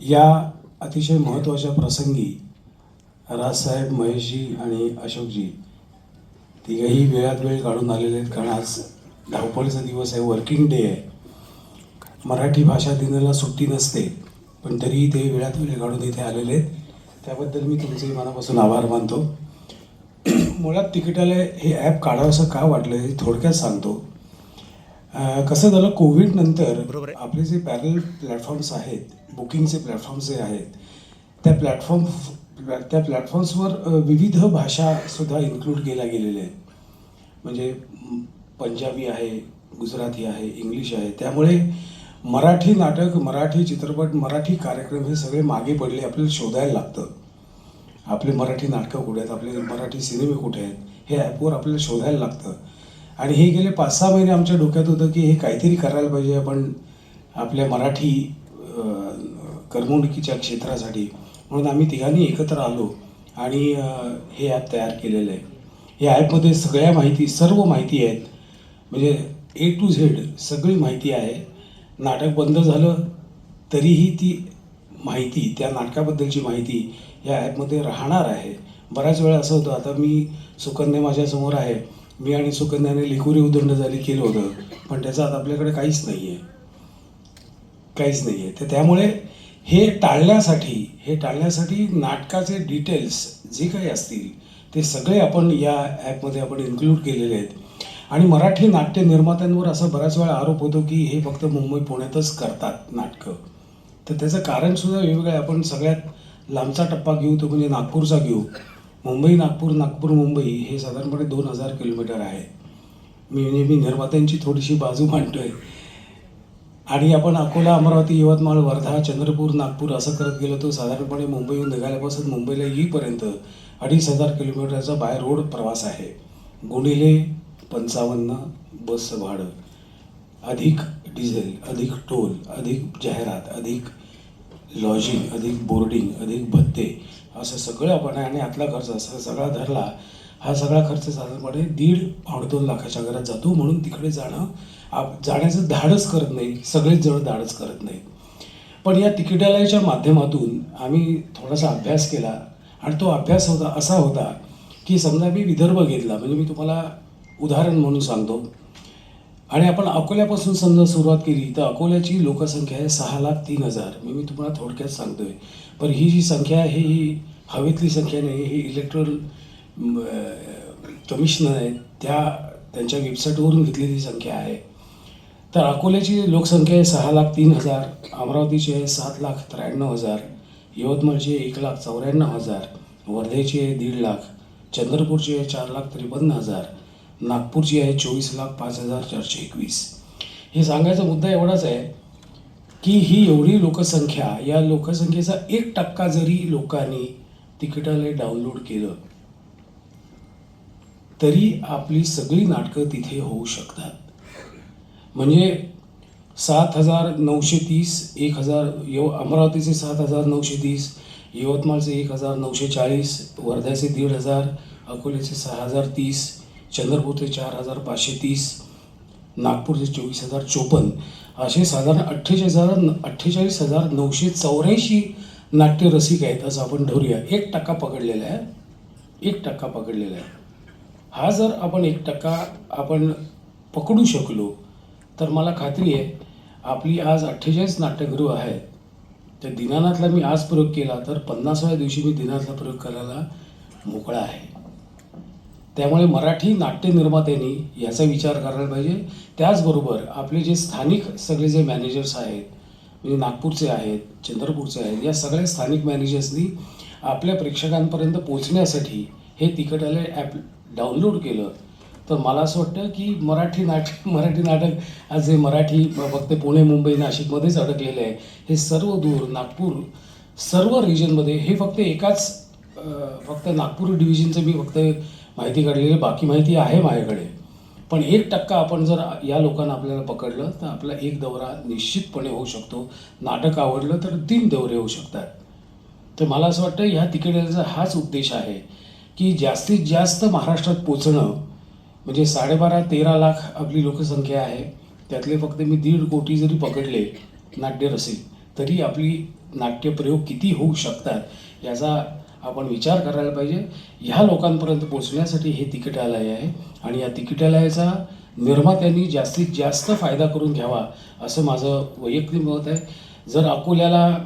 या अतिशय महत्त्वाच्या प्रसंगी राजसाहेब महेशजी आणि अशोकजी तिघही वेळात वेळ काढून आलेले आहेत. कारण आज धावपळीचा दिवस आहे वर्किंग डे आहे. मराठी भाषा दिनाला सुट्टी नसते पण तरीही ते वेळात वेळ काढून इथे आलेले आहेत. त्याबद्दल मी तुमचे मनापासून आभार मानतो. मुळात तिकिटालय हे ॲप काढावंसं का वाटलं हे थोडक्यात सांगतो. कसं झालं? कोविड नंतर बरोबर आहे. आपले जे पॅरल प्लॅटफॉर्म्स आहेत बुकिंगचे प्लॅटफॉर्म्स जे आहेत त्या प्लॅटफॉर्म त्या प्लॅटफॉर्म्सवर विविध भाषासुद्धा इन्क्लूड केल्या गेलेल्या आहेत. म्हणजे पंजाबी आहे गुजराती आहे इंग्लिश आहे. त्यामुळे मराठी नाटक मराठी चित्रपट मराठी कार्यक्रम हे सगळे मागे पडले आपल्याला शोधायला लागतं. आपले मराठी नाटकं कुठे आहेत? आपले मराठी सिनेमे कुठे आहेत? हे ॲपवर आपल्याला शोधायला लागतं. आणि हे गेले पाच सहा महिने आमच्या डोक्यात होतं की हे काहीतरी करायला पाहिजे. आपण आपल्या मराठी करमणुकीच्या क्षेत्रासाठी. म्हणून आम्ही तिघांनी एकत्र आलो आणि हे ॲप तयार केलेलं आहे. या ॲपमध्ये सगळ्या माहिती सर्व माहिती आहेत. म्हणजे ए टू झेड सगळी माहिती आहे. नाटक बंद झालं तरीही ती माहिती त्या नाटकाबद्दलची माहिती या ॲपमध्ये राहणार आहे. बऱ्याच वेळा असं होतं. आता मी सुकन्या माझ्यासमोर आहे. मी आणि सुकन्याने लिखुरी उदंड झाली केलं होतं. पण त्याचं आता आपल्याकडे काहीच नाही आहे काहीच नाही आहे तर त्यामुळे हे टाळण्यासाठी हे टाळण्यासाठी नाटकाचे डिटेल्स जे काही असतील ते सगळे आपण या ॲपमध्ये आपण इन्क्लूड केलेले आहेत. आणि मराठी नाट्य निर्मात्यांवर असा बऱ्याच वेळा आरोप होतो की हे फक्त मुंबई पुण्यातच करतात नाटकं. तर त्याचं कारणसुद्धा वेगवेगळं आहे. आपण सगळ्यात लांबचा टप्पा घेऊ तो म्हणजे नागपूरचा घेऊ. मुंबई नागपूर नागपूर मुंबई हे साधारणपणे दोन हजार किलोमीटर आहे. मी म्हणजे मी निर्मात्यांची थोडीशी बाजू मांडतो आहे आणि आपण अकोला अमरावती यवतमाळ वर्धा चंद्रपूर नागपूर असं करत गेलो तो साधारणपणे मुंबईहून निघाल्यापासून मुंबईला येईपर्यंत अडीच हजार किलोमीटरचा बाय रोड प्रवास आहे. गुणिले पंचावन्न बसचं भाडं अधिक डिझेल अधिक टोल अधिक जाहिरात अधिक लॉजिंग अधिक बोर्डिंग अधिक भत्ते असं सगळं आपण आहे आणि आतला खर्च असा सगळा धरला हा सगळा खर्च साधारणपणे दीड पावणे दोन लाखाच्या घरात जातो. म्हणून तिकडे जाणं आप जाण्याचं धाडच करत नाही. सगळेच जण धाडच करत नाही पण या तिकिटालयाच्या माध्यमातून आम्ही थोडासा अभ्यास केला आणि तो अभ्यास होता असा होता की समजा मी विदर्भ घेतला म्हणजे मी तुम्हाला उदाहरण म्हणून सांगतो. आणि आपण अकोल्यापासून समजा सुरुवात केली तर अकोल्याची लोकसंख्या आहे सहा लाख तीन हजार. मी मी तुम्हाला थोडक्यात सांगतोय. पण ही जी संख्या आहे ही हवेतली संख्या नाही ही इलेक्ट्रल कमिशनर आहे त्या त्यांच्या वेबसाईटवरून घेतलेली संख्या आहे. तर अकोल्याची लोकसंख्या आहे सहा लाख तीन हजार अमरावतीची आहे सात लाख त्र्याण्णव हजार यवतमाळची आहे एक लाख चौऱ्याण्णव हजार वर्धेची आहे दीड लाख चंद्रपूरची आहे चार लाख त्रेपन्न हजार नागपूरची आहे चोवीस लाख पाच हजार चारशे एकवीस. हे सांगायचा मुद्दा एवढाच आहे की ही एवढी लोकसंख्या या लोकसंख्येचा एक टक्का जरी लोकांनी तिकिटाला डाउनलोड केलं तरी आपली सगळी नाटकं तिथे होऊ शकतात. म्हणजे सात हजार नऊशे तीस एक हजार यव अमरावतीचे सात हजार नऊशे तीस यवतमाळचे एक हजार नऊशे चाळीस वर्ध्याचे दीड हजार अकोल्याचे सहा हजार तीस चंद्रपूरचे चार हजार पाचशे तीस नागपूरचे चोवीस हजार चोपन्न असे साधारण अठ्ठेचाळीस हजार अठ्ठेचाळीस हजार नऊशे चौऱ्याऐंशी नाट्यरसिक आहेत असं आपण धरूया. एक टक्का पकडलेला आहे. एक टक्का पकडलेला आहे. हा जर आपण एक टक्का आपण पकडू शकलो तर मला खात्री आहे आपली आज अठ्ठेचाळीस नाट्यगृह आहेत. त्या दिनानाथला मी आज प्रयोग केला तर पन्नासाव्या दिवशी मी दिनानाथला प्रयोग करायला मोकळा आहे. त्यामुळे मराठी नाट्य निर्मात्यांनी याचा विचार करायला पाहिजे. त्याचबरोबर आपले जे स्थानिक सगळे जे मॅनेजर्स आहेत म्हणजे नागपूरचे आहेत चंद्रपूरचे आहेत या सगळ्या स्थानिक मॅनेजर्सनी आपल्या प्रेक्षकांपर्यंत पोहोचण्यासाठी हे तिकिटालय ॲप डाउनलोड केलं. तर मला असं वाटतं की मराठी नाटक मराठी नाटक आज जे मराठी फक्त पुणे मुंबई नाशिकमध्येच अडकलेलं आहे. हे सर्व दूर नागपूर सर्व रिजनमध्ये हे फक्त एकाच फक्त नागपूर डिव्हिजनचं मी फक्त माहिती काढलेली बाकी माहिती आहे माझ्याकडे. पण एक टक्का आपण जर या लोकांना आपल्याला पकडलं तर आपला एक दौरा निश्चितपणे होऊ शकतो. नाटक आवडलं तर तीन दौरे होऊ शकतात. तर मला असं वाटतं ह्या तिकिटाचा हाच उद्देश आहे की जास्तीत जास्त महाराष्ट्रात पोचणं म्हणजे साडेबारा तेरा लाख आपली लोकसंख्या आहे. त्यातले फक्त मी दीड कोटी जरी पकडले नाट्यरसिक तरी आपली नाट्यप्रयोग किती होऊ शकतात याचा आपण विचार करायला पाहिजे. ह्या लोकांपर्यंत पोहोचण्यासाठी हे तिकिटालय आहे आणि या तिकिटालयाचा निर्मात्यांनी जास्तीत जास्त फायदा करून घ्यावा असं माझं वैयक्तिक मत आहे. जर अकोल्याला